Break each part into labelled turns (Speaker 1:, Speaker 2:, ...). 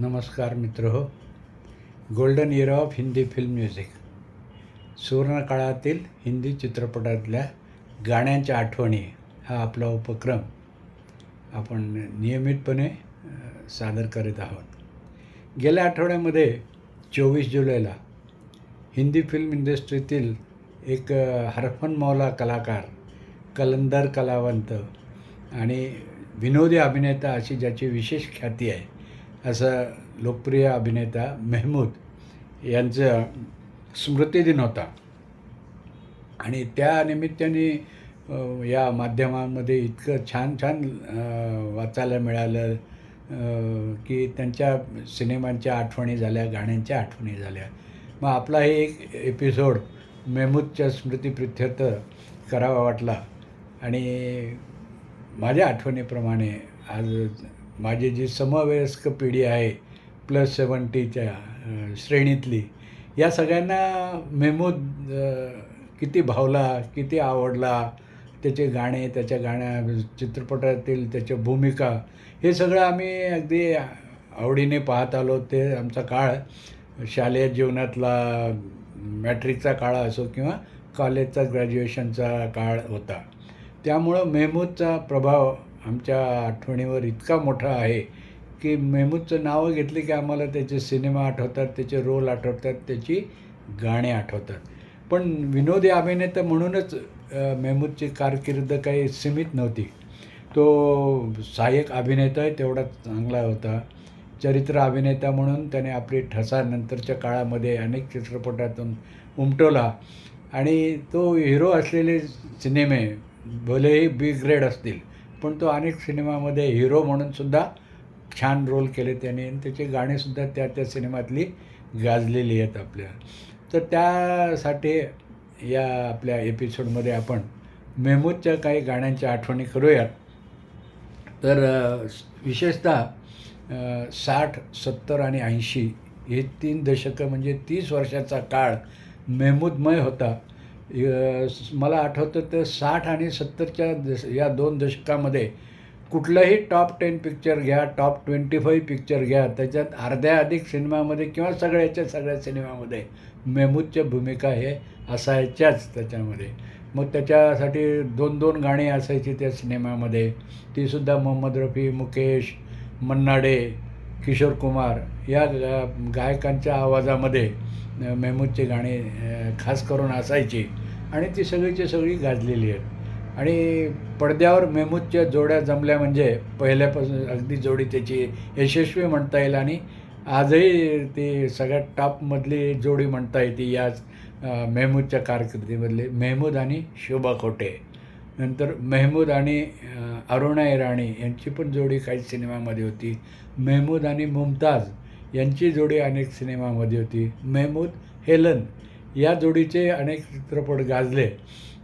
Speaker 1: नमस्कार मित्र हो golden year of Hindi film music सुवर्णकाळातील Hindi चित्रपटातल्या गाण्यांच्या आठवणी हा आपला उपक्रम आपण नियमितपणे सादर करीत आहोत. गेल्या आठवड्यामध्ये चोवीस जुलैला हिंदी फिल्म इंडस्ट्रीतील एक हरफन हरफनमौला कलाकार कलंदर कलावंत आणि विनोदी अभिनेता अशी ज्याची विशेष ख्याती आहे असं लोकप्रिय अभिनेता मेहमूद यांचा स्मृतिदिन होता. आणि त्या निमित्ताने या माध्यमांमध्ये इतकं छान छान वाचायला मिळालं की त्यांच्या सिनेमांच्या आठवणी झाल्या गाण्यांच्या आठवणी झाल्या. मग आपला हे एक एपिसोड मेहमूदच्या स्मृतिप्रित्यर्थ करावा वाटला. आणि माझ्या आठवणीप्रमाणे आज माझी जी समवयस्क पिढी आहे प्लस सेवन्टीच्या श्रेणीतली या सगळ्यांना मेहमूद किती भावला किती आवडला त्याचे गाणे त्याच्या गाण्या चित्रपटातील त्याच्या भूमिका हे सगळं आम्ही अगदी आवडीने पाहत आलो. ते आमचा काळ शालेय जीवनातला मॅट्रिकचा काळ असो किंवा कॉलेजचा ग्रॅज्युएशनचा काळ होता. त्यामुळं मेहमूदचा प्रभाव आमच्या आठवणीवर इतका मोठा आहे की मेहमूदचं नावं घेतली की आम्हाला त्याचे सिनेमा आठवतात त्याचे रोल आठवतात त्याची गाणी आठवतात. पण विनोदी अभिनेता म्हणूनच मेहमूदची कारकीर्द काही सीमित नव्हती. तो सहाय्यक अभिनेता तेवढा चांगला होता. चरित्र अभिनेता म्हणून त्याने आपली ठसा नंतरच्या काळामध्ये अनेक चित्रपटातून उमटवला. आणि तो हिरो असलेले सिनेमे भलेही बी ग्रेड असतील पण तो अनेक सिनेमामध्ये हिरो म्हणून सुद्धा छान रोल केले त्याने. आणि त्याची गाणीसुद्धा त्या त्या सिनेमातली गाजलेली आहेत आपल्या. तर त्यासाठी या आपल्या एपिसोडमध्ये आपण मेहमूदच्या काही गाण्यांच्या आठवणी करूयात. तर विशेषतः साठ सत्तर आणि ऐंशी हे तीन दशकं म्हणजे तीस वर्षाचा काळ मेहमूदमय होता. मला आठवतं तर साठ आणि सत्तरच्या दश या दोन दशकामध्ये कुठलंही टॉप टेन पिक्चर घ्या टॉप ट्वेंटी फाईव्ह पिक्चर घ्या त्याच्यात अर्ध्या अधिक सिनेमामध्ये किंवा सगळ्याच्या सगळ्या सिनेमामध्ये मेहमूदच्या भूमिका हे असायच्याच त्याच्यामध्ये. मग त्याच्यासाठी दोन दोन गाणी असायची त्या सिनेमामध्ये. तीसुद्धा मोहम्मद रफी मुकेश मन्नाडे किशोर कुमार या गायकांच्या आवाजामध्ये मेहमूदचे मेहमूदची गाणी खास करून असायची. आणि ती सगळीची सगळी गाजलेली आहेत. आणि पडद्यावर मेहमूदच्या जोड्या जमल्या म्हणजे पहिल्यापासून अगदी जोडी त्याची यशस्वी म्हणता येईल आणि आजही ती सगळ्यात टॉपमधली जोडी म्हणता येते याच मेहमूदच्या कारकिर्दीमधले मेहमूद आणि शोभा खोटे. नंतर मेहमूद आणि अरुणा इराणी यांची पण जोडी काही सिनेमामध्ये होती. मेहमूद आणि मुमताज यांची जोडी अनेक सिनेमामध्ये होती. मेहमूद हेलन या जोडीचे अनेक चित्रपट गाजले.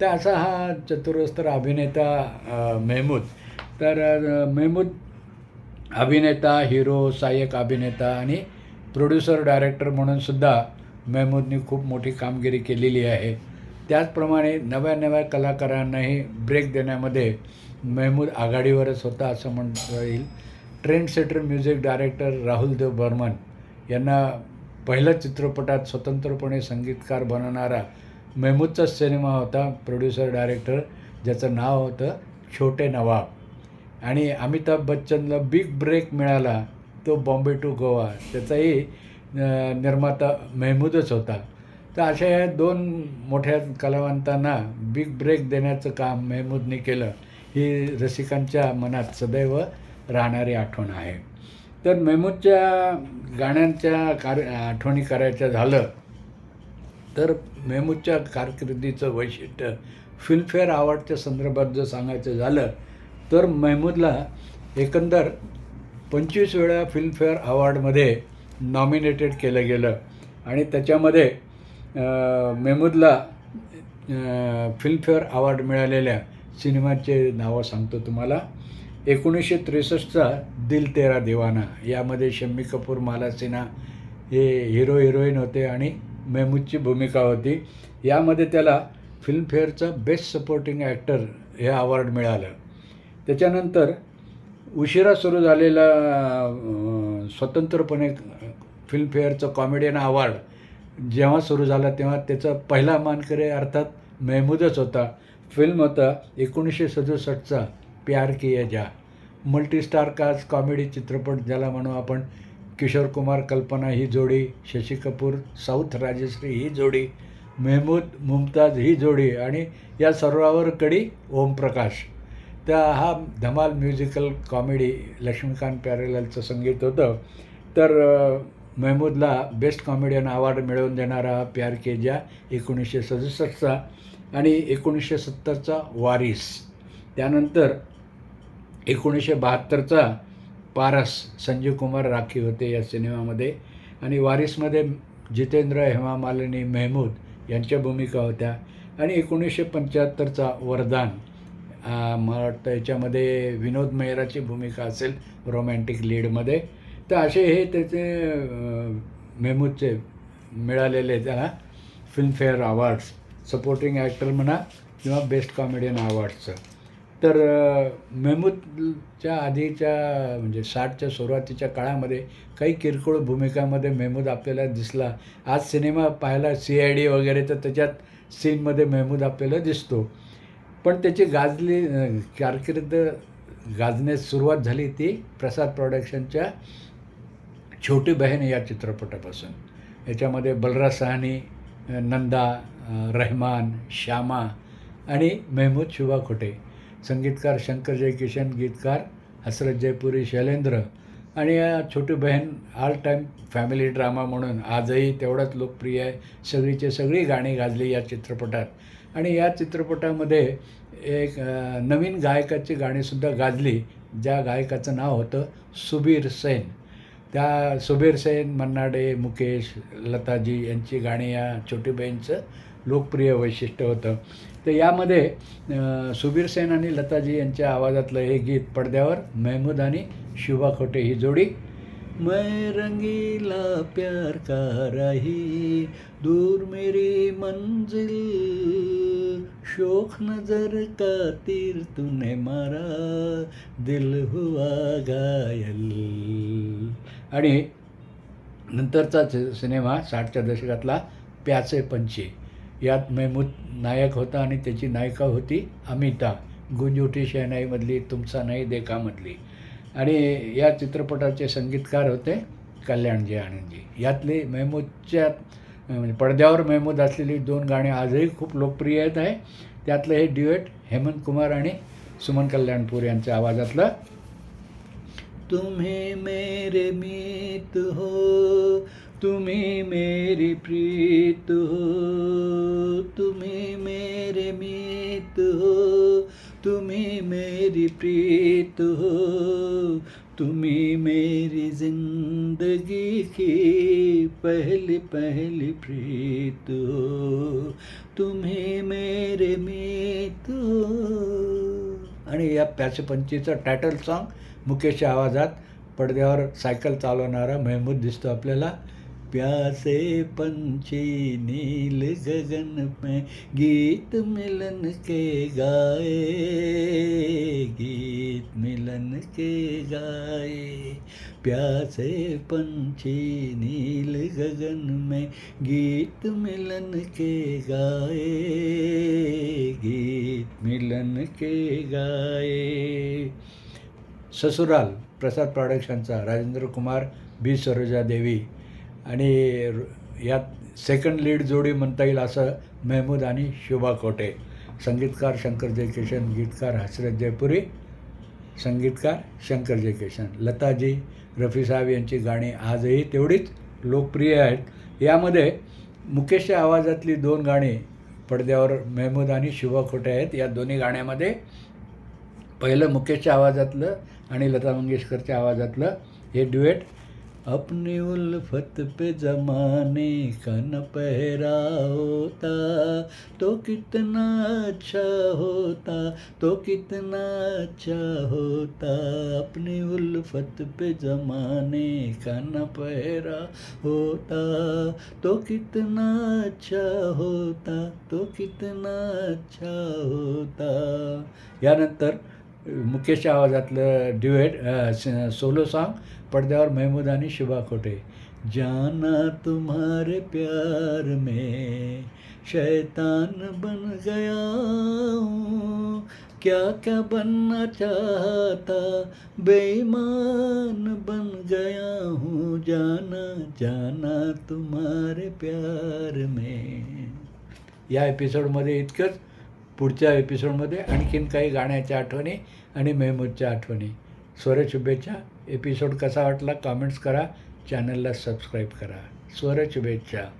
Speaker 1: तर असा हा चतुरस्तर अभिनेता मेहमूद. तर मेहमूद अभिनेता हिरो सहाय्यक अभिनेता आणि प्रोड्युसर डायरेक्टर म्हणून सुद्धा मेहमूदनी खूप मोठी कामगिरी केलेली आहे. त्याचप्रमाणे नव्या नव्या कलाकारांनाही ब्रेक देण्यामध्ये मेहमूद आघाडीवरच होता असं म्हणता येईल. Trend setter music director Rahul Dev Burman यांना पहिल्या चित्रपटात स्वतंत्रपणे संगीतकार बनवणारा मेहमूदचाच सिनेमा होता प्रोड्युसर डायरेक्टर ज्याचं नाव होतं छोटे नवाब. आणि अमिताभ बच्चनला बिग ब्रेक मिळाला तो बॉम्बे टू गोवा. त्याचाही निर्माता मेहमूदच होता. तर अशा या दोन मोठ्या कलावंतांना बिग ब्रेक देण्याचं काम मेहमूदने केलं ही रसिकांच्या मनात सदैव राहणारी आठवण आहे. तर मेहमूदच्या गाण्यांच्या कार आठवणी करायच्या झालं तर मेहमूदच्या कारकिर्दीचं वैशिष्ट्य फिल्मफेअर अवॉर्डच्या संदर्भात जर सांगायचं झालं तर मेहमूदला एकंदर पंचवीस वेळा फिल्मफेअर अवॉर्डमध्ये नॉमिनेटेड केलं गेलं. आणि त्याच्यामध्ये मेहमूदला फिल्मफेअर अवॉर्ड मिळालेल्या सिनेमाचे नावं सांगतो तुम्हाला. एकोणीसशे त्रेसष्टचा दिल तेरा दिवाना यामध्ये शम्मी कपूर माला सिन्हा हे हिरो हिरोईन होते आणि मेहमूदची भूमिका होती. यामध्ये त्याला फिल्मफेअरचं बेस्ट सपोर्टिंग ॲक्टर हे अवॉर्ड मिळालं. त्याच्यानंतर उशिरा सुरू झालेला स्वतंत्रपणे फिल्मफेअरचं कॉमेडियन अवॉर्ड जेव्हा सुरू झाला तेव्हा त्याचा पहिला मानकरी अर्थात मेहमूदच होता. फिल्म होता एकोणीसशे सदुसष्टचा प्यार किया जा. मल्टीस्टार कास्ट कॉमेडी चित्रपट ज्याला म्हणू आपण किशोर कुमार कल्पना ही जोडी शशी कपूर साऊथ राजश्री ही जोडी मेहमूद मुमताज ही जोडी आणि या सर्वावर कडी ओमप्रकाश. त्या हा धमाल म्युझिकल कॉमेडी लक्ष्मीकांत प्यारेलालचं संगीत होतं. तर मेहमूदला बेस्ट कॉमेडियन अवॉर्ड मिळवून देणारा प्यार के ज्या एकोणीसशे सदुसष्टचा आणि एकोणीसशे सत्तरचा वारिस. त्यानंतर एकोणीसशे बहात्तरचा पारस संजीव कुमार राखी होते या सिनेमामध्ये. आणि वारिसमध्ये जितेंद्र हेमा मालिनी मेहमूद यांच्या भूमिका होत्या. आणि एकोणीसशे पंच्याहत्तरचा वरदान मला वाटतं याच्यामध्ये विनोद मेहराची भूमिका असेल रोमॅन्टिक लीडमध्ये. तर असे हे त्याचे मेहमूदचे मिळालेले त्याला. फिल्मफेअर अवॉर्ड्स सपोर्टिंग ॲक्टर म्हणा किंवा बेस्ट कॉमेडियन अवॉर्ड्सचं तर मेहमूदच्या आधीच्या म्हणजे साठच्या सुरुवातीच्या काळामध्ये काही किरकोळ भूमिकामध्ये मेहमूद आपल्याला दिसला. आज सिनेमा पाहायला सी आय डी वगैरे तर त्याच्यात सीनमध्ये मेहमूद आपल्याला दिसतो. पण त्याची गाजली कारकिर्द कारकीर्द गाजण्यास सुरुवात झाली ती प्रसाद प्रॉडक्शनच्या छोटी बहीण या चित्रपटापासून. याच्यामध्ये बलराज सहानी नंदा रहमान श्यामा आणि मेहमूद शुभा खोटे. संगीतकार शंकर जयकिशन गीतकार हसरत जयपुरी शैलेंद्र आणि या छोटी बहीण ऑल टाईम फॅमिली ड्रामा म्हणून आजही तेवढाच लोकप्रिय आहे. सगळीचे सगळी गाणी गाजली या चित्रपटात. आणि या चित्रपटामध्ये एक नवीन गायकाची गाणीसुद्धा गाजली. ज्या गायकाचं नाव होतं सुबीर सेन. त्या सुबीर सेन मन्नाडे मुकेश लताजी यांची गाणी या छोटीबाईंचं लोकप्रिय वैशिष्ट्य होतं. तर यामध्ये सुबीर सेन आणि लताजी यांच्या आवाजातलं हे गीत पडद्यावर महमूद आणि शुभा खोटे ही जोडी. मैं रंगीला प्यार का रही दूर मेरी मंजिल शोक नजर का तीर तूने मारा दिल हुआ घायल। आणि नंतरचा सिनेमा साठच्या दशकातला प्याचे पंछी. यात मेहमूद नायक होता आणि त्याची नायिका होती अमिता. गुंजोटी शहनाईमधली तुमचा नाही देखामधली. आणि या चित्रपटाचे संगीतकार होते कल्याणजी आनंदजी. यातले मेहमूदच्या म्हणजे पडद्यावर मेहमूद असलेली दोन गाणी आजही खूप लोकप्रिय आहेत. आहे त्यातलं हे ड्युएट हेमंत कुमार आणि सुमन कल्याणपूर यांच्या आवाजातलं तुम्ही मेरे मीत हो तुम्ही मेरी प्रीत हो तुम्ही मेरे मीत हो तुम्ही मेरी प्रीत हो तुम्ही मेरी जिंदगी की पहली पहली प्रीत हो तुम्ही मेरे मीत हो। आणि या प्याचे टायटल सॉन्ग मुकेशच्या आवाजात पडद्यावर सायकल चालवणारा मेहमूद दिसतो आपल्याला. प्यासे पंछी नील गगन में गीत मिलन के गाए गीत मिलन के गाए। प्यासे पंछी नील गगन में गीत मिलन के गाए गीत मिलन के गाए। ससुराल प्रसाद प्रॉडक्शनचा राजेंद्र कुमार बी. सरोजा देवी आणि यात सेकंड लीड जोडी म्हणता येईल असं मेहमूद आणि शुभा कोटे. संगीतकार शंकर जयकिशन गीतकार हसरत जयपुरी संगीतकार शंकर जयकिशन लताजी रफी साहेब यांची गाणी आजही तेवढीच लोकप्रिय आहेत. यामध्ये मुकेशच्या आवाजातली दोन गाणी पडद्यावर मेहमूद आणि शुभा खोटे आहेत. या दोन्ही गाण्यामध्ये पहिलं मुकेशच्या आवाजातलं आणि लता मंगेशकरच्या आवाजातलं हे ड्युएट. अपनी उल्फत पे जमाने का न पहरा होता तो कितना अच्छा होता तो कितना अच्छा होता अपनी उल्फत पे जमाने का न पहरा होता तो कितना अच्छा होता तो कितना अच्छा होता. यानंतर मुकेशच्या आवाजातलं ड्युएट सोलो सॉन्ग पडद्यावर महमूद आणि शुभा खोटे. जाना तुम्हारे प्यार में शैतान बन गया हूँ। क्या क्या बनना चाहता बेईमान बन गया हूँ। जाना जाना तुम्हारे प्यार में। या एपिसोडमध्ये इतकंच पुढच्या एपिसोडमध्ये आणखीन काही गाण्याच्या आठवणी आणि मेहमूदच्या आठवणी. स्वर शुभेच्छा. एपिसोड कसा वाटला? कॉमेंट्स करा. चॅनलला सबस्क्राईब करा. स्वर शुभेच्छा.